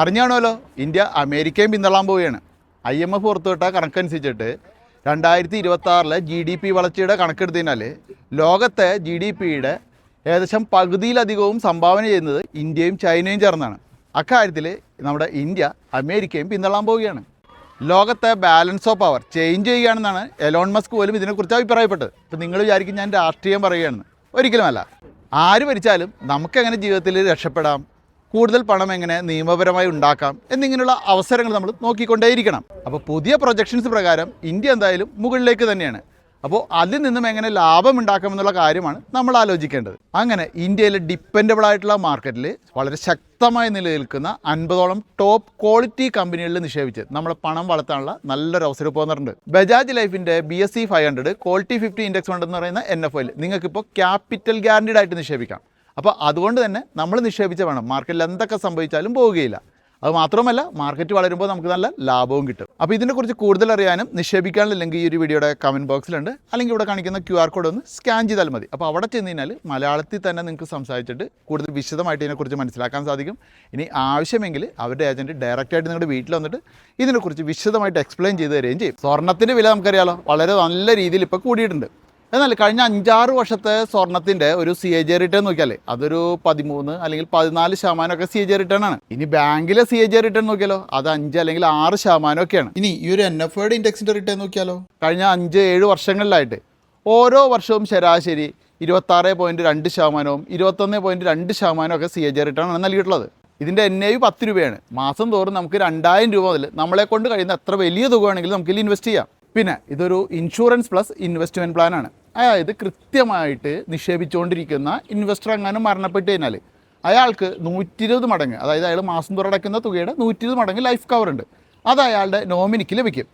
അറിഞ്ഞാണല്ലോ India അമേരിക്കയും പിന്തള്ളാൻ പോവുകയാണ്. ഐ എം എഫ് പുറത്തുവിട്ട കണക്കനുസരിച്ചിട്ട് രണ്ടായിരത്തി ഇരുപത്തി ആറിലെ ജി ഡി പി വളർച്ചയുടെ കണക്കെടുത്തതിനാൽ ലോകത്തെ ജി ഡി പിയുടെ ഏകദേശം പകുതിയിലധികവും സംഭാവന ചെയ്യുന്നത് ഇന്ത്യയും ചൈനയും ചേർന്നാണ്. അക്കാര്യത്തിൽ നമ്മുടെ ഇന്ത്യ അമേരിക്കയും പിന്തള്ളാൻ പോവുകയാണ്. ലോകത്തെ ബാലൻസ് ഓഫ് പവർ ചേഞ്ച് ചെയ്യുകയാണെന്നാണ് എലോൺ മസ്ക് പോലും ഇതിനെക്കുറിച്ച് അഭിപ്രായപ്പെട്ടത്. ഇപ്പം നിങ്ങൾ വിചാരിക്കും ഞാൻ രാഷ്ട്രീയം പറയുകയാണെന്ന്. ഒരിക്കലുമല്ല. ആര് ഭരിച്ചാലും നമുക്കെങ്ങനെ ജീവിതത്തിൽ രക്ഷപ്പെടാം? കൂടുതൽ പണം എങ്ങനെ നിയമപരമായി ഉണ്ടാക്കാം എന്നിങ്ങനെയുള്ള അവസരങ്ങൾ നമ്മൾ നോക്കിക്കൊണ്ടേയിരിക്കണം. അപ്പോൾ പുതിയ പ്രൊജക്ഷൻസ് പ്രകാരം ഇന്ത്യ എന്തായാലും മുകളിലേക്ക് തന്നെയാണ്. അപ്പോൾ അതിൽ നിന്നും എങ്ങനെ ലാഭം ഉണ്ടാക്കാമെന്നുള്ള കാര്യമാണ് നമ്മൾ ആലോചിക്കേണ്ടത്. അങ്ങനെ ഇന്ത്യയിലെ ഡിപ്പെൻഡബിൾ ആയിട്ടുള്ള മാർക്കറ്റിൽ വളരെ ശക്തമായി നിലനിൽക്കുന്ന അൻപതോളം ടോപ്പ് ക്വാളിറ്റി കമ്പനികളിൽ നിക്ഷേപിച്ച് നമ്മളെ പണം വളർത്താനുള്ള നല്ലൊരു അവസരം വന്നിട്ടുണ്ട്. ബജാജ് ലൈഫിന്റെ B S C five hundred quality fifty index fund എന്ന് പറയുന്ന എൻ എഫ് ഐയിൽ നിങ്ങൾക്കിപ്പോൾ ക്യാപിറ്റൽ ഗ്യാരണ്ടീഡ് ആയിട്ട് നിക്ഷേപിക്കാം. അപ്പോൾ അതുകൊണ്ട് തന്നെ നമ്മൾ നിക്ഷേപിച്ച വേണം മാർക്കറ്റിൽ എന്തൊക്കെ സംഭവിച്ചാലും പോവുകയില്ല. അത് മാത്രമല്ല മാർക്കറ്റ് വളരുമ്പോൾ നമുക്ക് നല്ല ലാഭവും കിട്ടും. അപ്പോൾ ഇതിനെക്കുറിച്ച് കൂടുതൽ അറിയാനും നിക്ഷേപിക്കാനുള്ള ലിങ്ക് ഈ ഒരു വീഡിയോയുടെ കമന്റ് ബോക്സിലുണ്ട് അല്ലെങ്കിൽ ഇവിടെ കാണിക്കുന്ന ക്യു ആർ കോഡ് ഒന്ന് സ്കാൻ ചെയ്താൽ മതി. അപ്പോൾ അവിടെ ചെന്ന് കഴിഞ്ഞാൽ മലയാളത്തിൽ തന്നെ നിങ്ങൾക്ക് സംസാരിച്ചിട്ട് കൂടുതൽ വിശദമായിട്ട് ഇതിനെക്കുറിച്ച് മനസ്സിലാക്കാൻ സാധിക്കും. ഇനി ആവശ്യമെങ്കിൽ അവരുടെ ഏജന്റ് ഡയറക്റ്റായിട്ട് നിങ്ങളുടെ വീട്ടിൽ വന്നിട്ട് ഇതിനെക്കുറിച്ച് വിശദമായിട്ട് എക്സ്പ്ലെയിൻ ചെയ്ത് തരികയും ചെയ്യും. സ്വർണത്തിന്റെ വില നമുക്കറിയാലോ വളരെ നല്ല രീതിയിൽ ഇപ്പോൾ കൂടിയിട്ടുണ്ട്. എന്നാൽ കഴിഞ്ഞ അഞ്ചാറ് വർഷത്തെ സ്വർണത്തിന്റെ ഒരു സി എ ജെ റിട്ടേൺ നോക്കിയാലേ അതൊരു പതിമൂന്ന് അല്ലെങ്കിൽ പതിനാല് ശതമാനമൊക്കെ സി എ ജെ റിട്ടേൺ ആണ്. ഇനി ബാങ്കിലെ സി എ ജെ റിട്ടേൺ നോക്കിയാലോ അത് അഞ്ച് അല്ലെങ്കിൽ ആറ് ശതമാനം ഒക്കെയാണ് ഇനി ഈ ഒരു എൻ എഫ് ഐയുടെ ഇൻഡെക്സിന്റെ റിട്ടേൺ നോക്കിയാലോ കഴിഞ്ഞ അഞ്ച് ഏഴ് വർഷങ്ങളിലായിട്ട് ഓരോ വർഷവും ശരാശരി ഇരുപത്താറ് പോയിന്റ് രണ്ട് ശതമാനവും ഇരുപത്തൊന്ന് പോയിന്റ് രണ്ട് ശതമാനവും ഒക്കെ സി എ ജെ റിട്ടേൺ ആണ് നൽകിയിട്ടുള്ളത്. ഇതിന്റെ എൻ ഐ പത്ത് രൂപയാണ്. മാസം തോറും നമുക്ക് രണ്ടായിരം രൂപ മുതൽ നമ്മളെ കൊണ്ട് കഴിയുന്ന എത്ര വലിയ തുക വേണമെങ്കിലും നമുക്ക് ഇതിൽ ഇൻവെസ്റ്റ് ചെയ്യാം. പിന്നെ ഇതൊരു ഇൻഷുറൻസ് പ്ലസ് ഇൻവെസ്റ്റ്മെന്റ് പ്ലാനാണ് അതായത് കൃത്യമായിട്ട് നിക്ഷേപിച്ചുകൊണ്ടിരിക്കുന്ന ഇൻവെസ്റ്റർ എങ്ങാനും മരണപ്പെട്ട് കഴിഞ്ഞാൽ അയാൾക്ക് നൂറ്റി ഇരുപത് മടങ്ങ് അതായത് അയാൾ മാസം തുറടക്കുന്ന തുകയുടെ നൂറ്റി ഇരുപത് മടങ്ങ് ലൈഫ് കവർ ഉണ്ട്. അത് അയാളുടെ നോമിനിക്ക് ലഭിക്കും.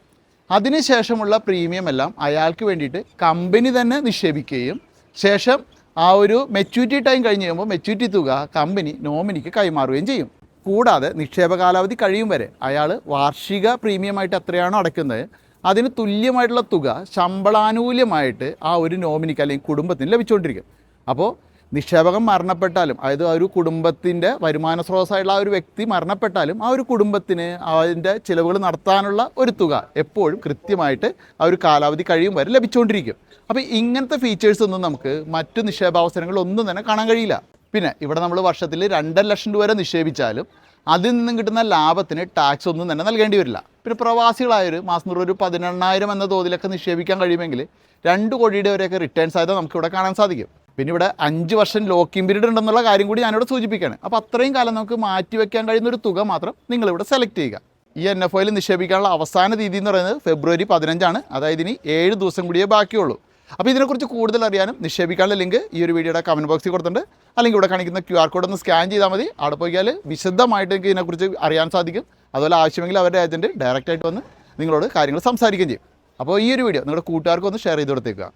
അതിനുശേഷമുള്ള പ്രീമിയം എല്ലാം അയാൾക്ക് വേണ്ടിയിട്ട് കമ്പനി തന്നെ നിക്ഷേപിക്കുകയും ശേഷം ആ ഒരു മെച്യൂരിറ്റി ടൈം കഴിഞ്ഞ് കഴിയുമ്പോൾ മെച്യൂരിറ്റി തുക കമ്പനി നോമിനിക്ക് കൈമാറുകയും ചെയ്യും. കൂടാതെ നിക്ഷേപ കാലാവധി കഴിയും വരെ അയാൾ വാർഷിക പ്രീമിയമായിട്ട് എത്രയാണോ അടയ്ക്കുന്നത് അതിന് തുല്യമായിട്ടുള്ള തുക ശമ്പളാനുകൂല്യമായിട്ട് ആ ഒരു നോമിനിക്ക് അല്ലെങ്കിൽ കുടുംബത്തിന് ലഭിച്ചുകൊണ്ടിരിക്കും. അപ്പോൾ നിക്ഷേപകൻ മരണപ്പെട്ടാലും അതായത് ആ ഒരു കുടുംബത്തിന്റെ വരുമാന സ്രോതസ്സായിട്ടുള്ള ആ ഒരു വ്യക്തി മരണപ്പെട്ടാലും ആ ഒരു കുടുംബത്തിന് അതിന്റെ ചിലവുകൾ നടത്താനുള്ള ഒരു തുക എപ്പോഴും കൃത്യമായിട്ട് ആ ഒരു കാലാവധി കഴിയും വരെ ലഭിച്ചുകൊണ്ടിരിക്കും. അപ്പോൾ ഇങ്ങനത്തെ ഫീച്ചേഴ്സ് ഒന്നും നമുക്ക് മറ്റു നിക്ഷേപാവസരങ്ങളൊന്നും തന്നെ കാണാൻ കഴിയില്ല. പിന്നെ ഇവിടെ നമ്മൾ വർഷത്തിൽ രണ്ടര ലക്ഷം രൂപ വരെ നിക്ഷേപിച്ചാലും അതിൽ നിന്നും കിട്ടുന്ന ലാഭത്തിന് ടാക്സ് ഒന്നും തന്നെ നൽകേണ്ടി വരില്ല. പിന്നെ പ്രവാസികളായൊരു മാസം തോറും ഒരു പതിനെണ്ണായിരം എന്ന തോതിലൊക്കെ നിക്ഷേപിക്കാൻ കഴിയുമെങ്കിൽ രണ്ട് കോടിയുടെ വരെയൊക്കെ റിട്ടേൺ സാധ്യത നമുക്കിവിടെ കാണാൻ സാധിക്കും. പിന്നെ ഇവിടെ അഞ്ച് വർഷം ലോക്കിംഗ് പീരീഡ് ഉണ്ടെന്നുള്ള കാര്യം കൂടി ഞാനിവിടെ സൂചിപ്പിക്കുകയാണ്. അപ്പോൾ അത്രയും കാലം നമുക്ക് മാറ്റി വെക്കാൻ കഴിയുന്ന ഒരു തുക മാത്രം നിങ്ങളിവിടെ സെലക്ട് ചെയ്യുക. ഈ എൻ എഫ് ഒയിൽ നിക്ഷേപിക്കാനുള്ള അവസാന തീയതി എന്ന് പറയുന്നത് ഫെബ്രുവരി പതിനഞ്ചാണ്. അതായത് ഇനി ഏഴ് ദിവസം കൂടിയേ ബാക്കിയുള്ളൂ. അപ്പോൾ ഇതിനെക്കുറിച്ച് കൂടുതൽ അറിയാനും നിക്ഷേപിക്കാനുള്ള ലിങ്ക് ഈ ഒരു വീഡിയോയുടെ കമന്റ് ബോക്സിൽ കൊടുത്തിട്ടുണ്ട്. അല്ലെങ്കിൽ ഇവിടെ കാണിക്കുന്ന ക്യു ആർ കോഡ് ഒന്ന് സ്കാൻ ചെയ്താൽ മതി. അവിടെ പോയാൽ വിശദമായിട്ട് നിങ്ങൾക്ക് ഇതിനെക്കുറിച്ച് അറിയാൻ സാധിക്കും. അതുപോലെ ആവശ്യമെങ്കിൽ അവരുടെ ഏജന്റ് ഡയറക്റ്റായിട്ട് വന്ന് നിങ്ങളോട് കാര്യങ്ങൾ സംസാരിക്കുകയും ചെയ്യും. അപ്പോൾ ഈ ഒരു വീഡിയോ നിങ്ങളുടെ കൂട്ടുകാർക്ക് ഒന്ന് ഷെയർ ചെയ്ത് കൊടുത്തേക്കുക.